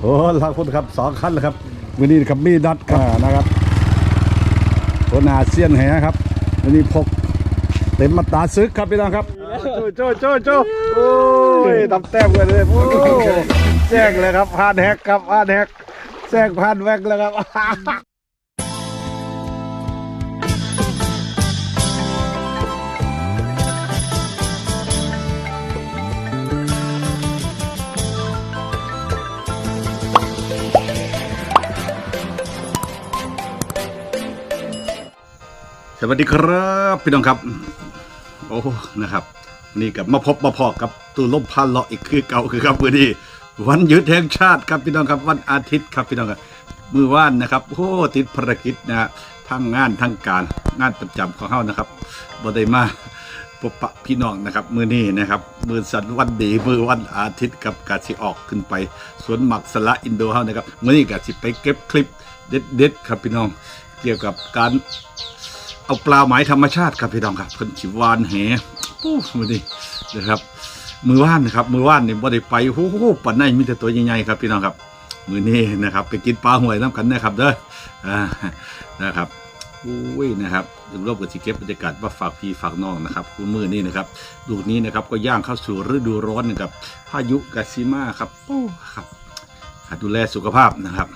โอ้ลาคุณครับสองคันแล้วครับวันนี้ครับมีดัดครับนะครับคนอาเซียนแหครับวันนี้พกเต็มมาตาซึกครับพี่น้องครับโจโจโจโจโอ้ยทำแต้มกันเลยโอ้แจ้งเลยครับผ่านแฮกครับผ่านแฮกแจ้งผ่านแวกแล้วครับ สวัสดีครับพี่น้องครับ โอ้นะครับ นี่กับมาพบมาพอกับตูลมพันเลาะอีกคือเก่าคือครับวันนี้วันหยุดแห่งชาติครับพี่น้องครับวันอาทิตย์ครับพี่น้องครับมือว่านนะครับโอ้ติดภารกิจนะฮะทั้งงานทั้งการงานประจำของเฮานะครับบ่ได้มาพบปะพี่น้องนะครับ มือนี้นะครับมือสันวันดีมือวันอาทิตย์กับกาสิออกขึ้นไปสวนหมักสละอินโดเฮานะครับมือนี้กาสิไปเก็บคลิปเด็ดๆครับพี่น้อง เกี่ยวกับการ เอาปลาหมายธรรมชาติครับพี่น้องครับเพิ่นสิวานแหปู้มือนี้นะครับมือว่านนะครับมือว่านนี่บ่ได้ไปโอ้โหปันในมีแต่ตัวใหญ่ๆครับพี่น้องครับ มือนี้นะครับ ไปกินปลาหวยน้ำกันนะครับเด้ออ่านะครับอุ้ยนะครับถึงรบกับสิเก็บบรรยากาศมาฝากพี่ฝากน้องนะครับคุณมือนี้นะครับดูนี้นะครับก็ย่างเข้าสู่ฤดูร้อนนะครับพายุกาซิมาครับโอ้ครับดูแลสุขภาพนะครับ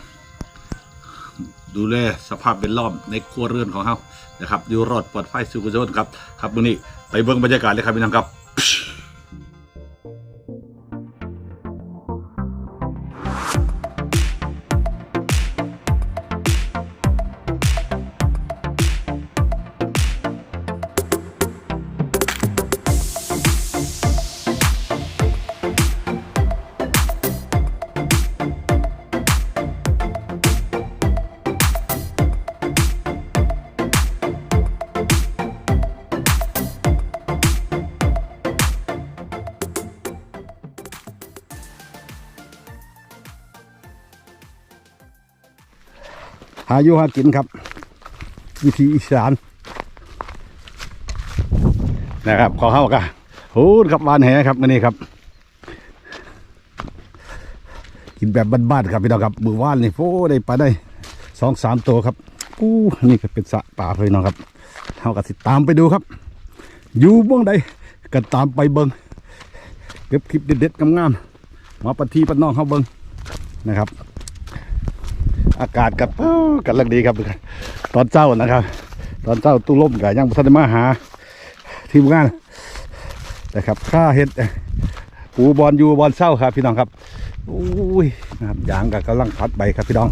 ดูแลสภาพเป็นล้อมในครัวเรือนของเขานะครับอยู่รอดปลอดภัยสุขสนครับ ครับมื้อนี้ไปเบิ่งบรรยากาศเลยครับพี่น้องครับ หาอยู่หากินครับ วิธีอีสานนะครับขอเข้ากันโอ้ครับวานแหครับมื้อนี้ครับ กินแบบบ้านๆครับพี่น้องครับมือว่านนี่โอ้ได้ปลาได้สองสามตัวครับอู้นี่ก็เป็นสะป่าพี่น้องครับเฮาก็สิตามไปดูครับ อยู่เบื้องใดก็ตามไปเบิงเก็บคลิปเด็ดๆงามๆมาปฏิปนน้องเฮาเบิงนะครับ อากาศกับเอ้อกำลังดีครับ ตอนเจ้านะครับ ตอนเจ้าตู้ล่มกับยังบ่ทันมาหา ทีมงานนะครับข้าเห็ดปูบอลยูบอลเศร้าครับ พี่น้องครับอุ้ยนะครับยางกับกำลังพัดใบครับพี่น้อง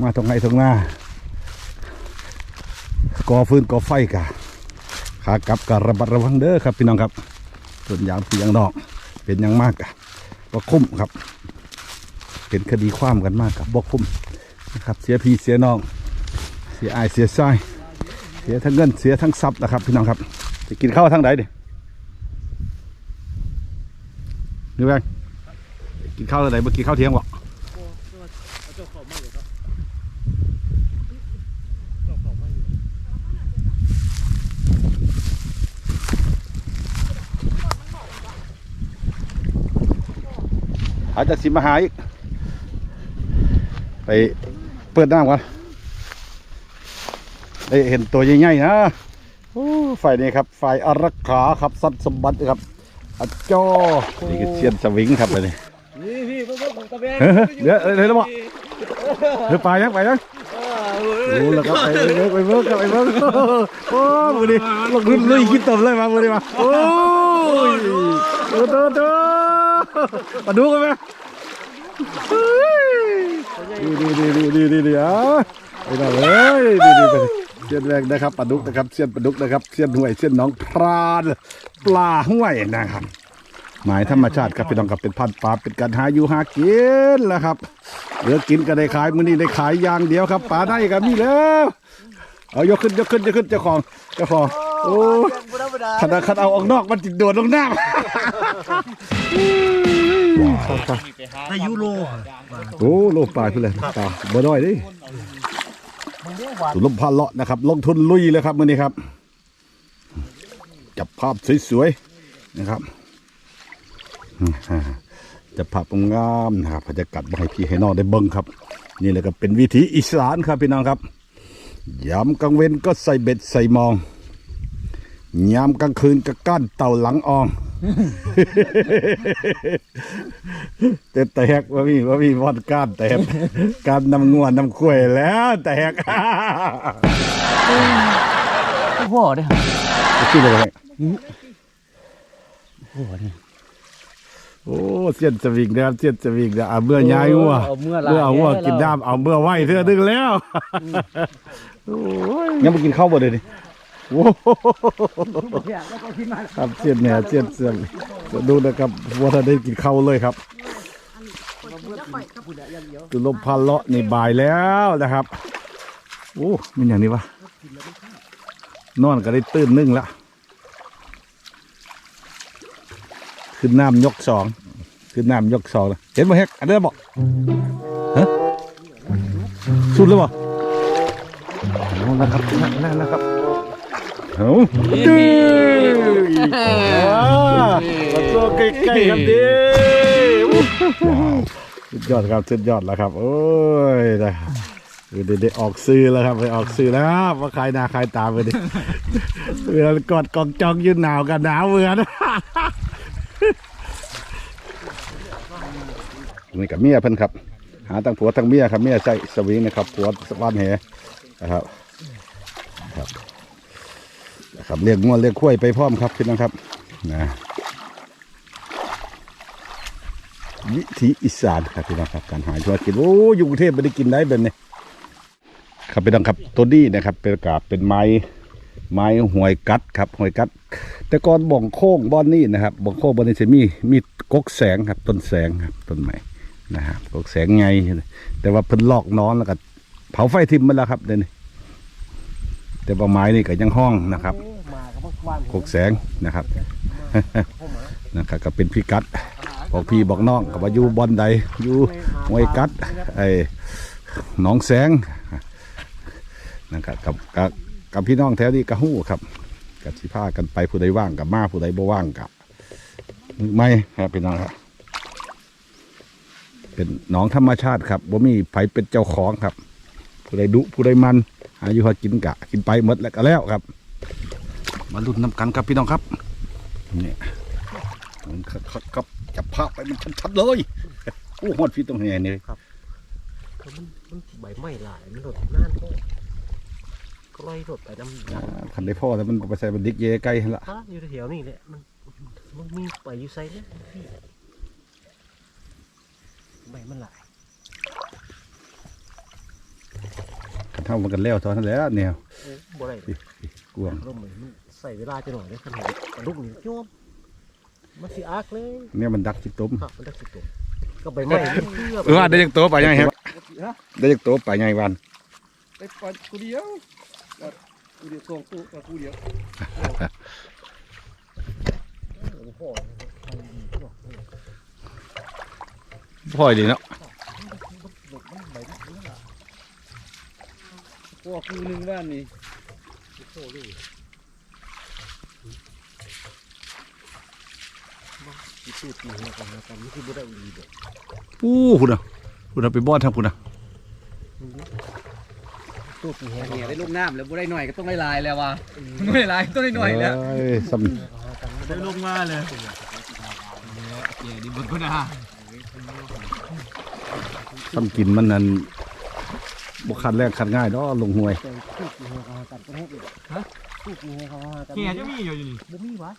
มาตรงไหนตรงหน้าก่อฟืนก่อไฟกะขากลับกับระบัดระวังเด้อครับพี่น้องครับส่วนยางพี่ยางนอก เป็นยังมากกะว่าคุ้มครับ เป็นคดีความกันมากกับบกคุ้ม นะครับ เสียพี่เสียน้อง เสียอายเสียซ้ายเสียทั้งเงินเสียทั้งทรัพย์นะครับ พี่น้องครับจะกินข้าวทั้งไหนดินี่แบงกินข้าวทางไหนเมื่อกี้ข้าวเที่ยงบอกอาจจะสิมาหาอีกไป เปิดน้ำก่อนได้เห็นตัวใหญ่ๆนะโอ้ฝ่ายนี้ครับฝ่ายอารักขาครับทรัพย์สมบัติครับอัจจอนี่คือเชียนสวิงครับเลยนี่นี่พี่เพิ่งเพิ่งตะเบงเฮ้ยเดี๋ยวเดี๋ยวแล้วบอกเฮ้ยไปยังไปยังโอ้แล้วก็ไปเบิกไปเบิกไปเบิกโอ้มือดีลงรุ่นลุยคิดตบเลยมามือดีมาโอ้ยโอ้โตโตมาดูกันไหม ดีดีดีดีดีดีอะไปหน่อยเลยดีดีไปเสียนแรกนะครับปลาดุกนะครับเสียนปลาดุกนะครับเสียนห่วยเสียนน้องพรานปลาห่วยนะครับ หมายธรรมชาติครับพี่น้องครับเป็นพันธุ์ปลาเป็นการหาอยู่หากินแหละครับเหลือกินก็ได้ขายมื้อนี้ได้ขายอย่างเดียวครับปลาได้ก็มีแล้วเอายกขึ้นยกขึ้นยกขึ้นเจ้าของเจ้าของโอ้ยขนาดขันเอาออกนอกมันจิโดดลงน้ำ ได้ยูโรโอ้โลปลาขึ้นเลยปลาบ่น้อยเดิสุลมพาเลาะนะครับ ลงทุนลุยเลยครับมื้อนี้ครับ จับภาพสวยๆนะครับจะภาพงามนะครับเขาจะกัดมาให้พี่ให้น้องได้เบิ่งครับ นี่แหละก็เป็นวิถีอีสานครับพี่น้องครับยามกลางเว้นก็ใส่เบ็ดใส่มองยามกลางคืนก็ก้านเต่าหลังออง แต่แตกว่ามีว่ามีวอดก้านแตกการนำงวนนำขวยแล้ว แตกพ่อเด้อชื่ออะไรพ่อเนี่ยโอ้เสียนสวิงนะครับเสียนสวิงนะเอาเมื่อย้ายงัวเอาเมื่อหลายเมื่อเอางัวกินน้ำเอาเมื่อไหวเธอดึงแล้วโอ้ยยังไม่กินข้าวบ่เลยดิ โอ้โหครับเสียนเนี่ยเสียนเสียนดูนะครับว่าถ้าได้กินข้าวเลยครับตุลมพันเลาะนี่บ่ายแล้วนะครับโอ้มันอย่างนี้วะนอนก็ได้ตื่นนึ่งละขึ้นน้ำยกสองขึ้นน้ำยกสองเห็นไหมเฮกอันนี้บอกฮะสุดเลยบ่เอาละครับนั่นนะครับ เอาดื้อมาตัวใกล้ๆกันดิสุดยอดครับสุดยอดแล้วครับ โอ้ยได้เดี๋ยวได้ออกซื้อแล้วครับไปออกซื้อแล้วว่าใครหนาใครตามไปดิเวลากอดกองจองยืนหนาวกันหนาวเหมือนนี่กับเมียเพิ่นครับ หาทั้งผัวทั้งเมียครับเมียใส่สวิงนะครับผัวสวานแหนะครับครับ นะครับเรียกงวเรียกข้ยไปพร้อมครับพี่น้องครับนะวิถีอีสานครับพี่น้องครับการหาธุรกินโอ้อยู่กรุงเทพไม่ได้กินได้แบบนี้ครับพี่น้องครับตัวนี้นะครับ เป็นกาบเป็นไม้ไม้หวยกัดครับหวยกัด แต่ก่อนบ่องโค้งบ่อนนี่นะครับบ่องโค้งบ่อนนี่จะมีมีกกแสงครับ ต้นแสงครับต้นไม้นะครับกกแสงไงแต่ว่าเพิ่นลอกนอนแล้วก็เผาไฟทิมมันแล้วครับเดี๋ยวนี้แต่ว่าไม้นี่ก็ยังห้องนะครับ มากับพวกบ้านกกแสงนะครับนะครับก็เป็นพี่กัดบอกพี่บอกน้องกับว่าอยู่บอนใดอยู่ห้วยกัดไอ้หนองแสงนะครับกับกับกับพี่น้องแถวนี้ก็หู้ครับกับสิพากันไปผู้ใดว่างกับมาผู้ใดบ่ว่างกับไม่ครับพี่น้องครับเป็นหนองธรรมชาติครับบ่มีไผเป็นเจ้าของครับ ผู้ใดดุผู้ใดมันอายุหากินกะ กินไปหมดแล้วก็แล้วครับ มาลุ้นน้ำกันครับพี่น้องครับนี่มันครับครับครับจับภาพไปมันชัดๆเลยโอ้หอดพี่ตรงไหนนี่มันมันใบไม้หลายมันหลดน่านก็ก็ลอยหลดไปน้ำยางขันได้พ่อแต่มันไปใส่บันดิกเยใกล้หั่นละฮะอยู่แถวๆนี่แหละมันมันมีไปอยู่ไซเนี่ยพี่ใบมันหลายขันเท่ามันกันแล้วตอนนั้นแหล้วเนี่ยโอ้บ่ได้ กวางร่มเลยมันใส่เวลาจะหน่อยเลยขนาดกระลุกนี่โยมมันสิอักเลยเนี่ยมันดักจิตต้มครับมันได้สิตัวก็ใบไม้มันเลือกเออได้จากตัวไปยังไงครับได้จากตัวไปยังไงวันไปปัดกูเดียวปัดกูเดียวสองตัวปัดกูเดียวพ่อพ่อดีเนาะพวกกูหนึ่งบ้านนี่ โอ้เลยที่ตูดนี่นะกันนะกันนี่คือบ่ได้ดีเด้ออู้คุณอะคุณอะไปบ้านทางคุณอะตูดนี่แฮะเนี่ยได้ลูกน้ำแล้วบ่ได้หน่อยก็ต้องได้ลายแล้วว่ะไม่ได้ลายต้องได้หน่อยแล้วเอ้ยซ้ได้ลงมาเลยเดี๋ยวดิบก็ได้ำซ้ำกินมันนั่น บกคันแรกคันง่ายเนาะลงห่วยตูดนี่แฮะเขาหากันก็แฮะเลยฮะตูดนี่แฮะเขาหากันเกียจะมีอยู่อยู่นี่บ่มีวะ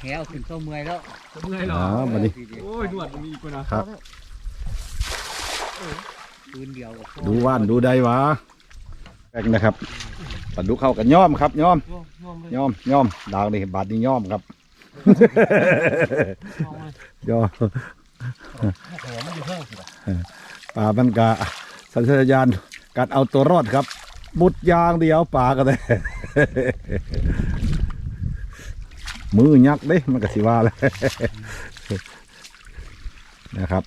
แหวขึ้นเข้าเมื่อยแล้วเมื่อยหรออ๋อมาดิโอ้ยนวดมันมีอีกคนนะครับปืนเดียวกับดูว่านดูได้วะแรกนะครับปลาดุกเข้ากันย่อมครับย่อมโยมโยมเลยย่อมย่อมดาวนี่บาทนี่ย่อมครับโยมเลยย่อหัวมันอยู่แห้งสิล่ะป่ามันกะ สัญชาตญาณการเอาตัวรอดครับ บุดยางเดียวป่าก็ได้มือยักษ์เด้มันก็สิว่าเลยนะครับ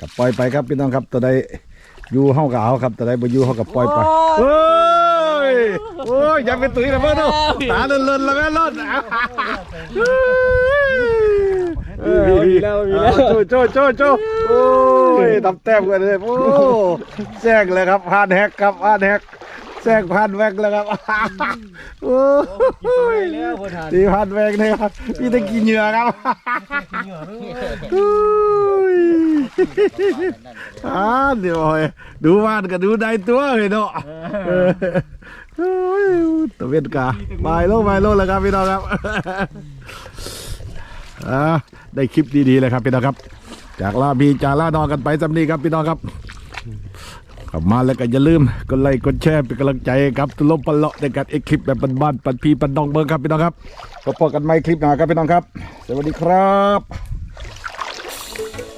กับปล่อยไปครับพี่น้องครับตัวใดอยู่ห้องกับเอาครับตัวใดบ่อยู่ห้องกับปล่อยไปเฮ้ยโอ้ยอย่าไปตุ้ยนะเพื่อนดูตาเลินๆแล้วแม่เลินเออมีแล้วมีแล้วโจโจโจโจโอ้ ยทำแต้มกันเลยโอ้แซงเลยครับผ่านแฮกครับผ่านแฮกแซงผ่านแวกแล้วครับโอ้ยแล้วพอทานดีผ่านแวกเลยครับพี่ตะกี้เหงื่อครับโอ้ยอ่าเดี๋ยวโอ้ยดูว่านก็ดูได้ตัวเลยเนาะเออโอ้ยตะเวนกาบายโลบายโลแล้วครับพี่น้องครับอ่าได้คลิปดีๆเลยครับพี่น้องครับ จากลาบีจากลาดอกันไปสำนีครับพี่น้องครับกลับมาแล้วก็อย่าลืมกดไลค์กดแชร์เป็นกำลังใจครับตุลมปันเลาะในการเอ็กคลิปแบบบ้านๆปันพีปันดองเบิงครับพี่น้องครับพบกันใหม่คลิปหน้าครับพี่น้องครับ สวัสดีครับ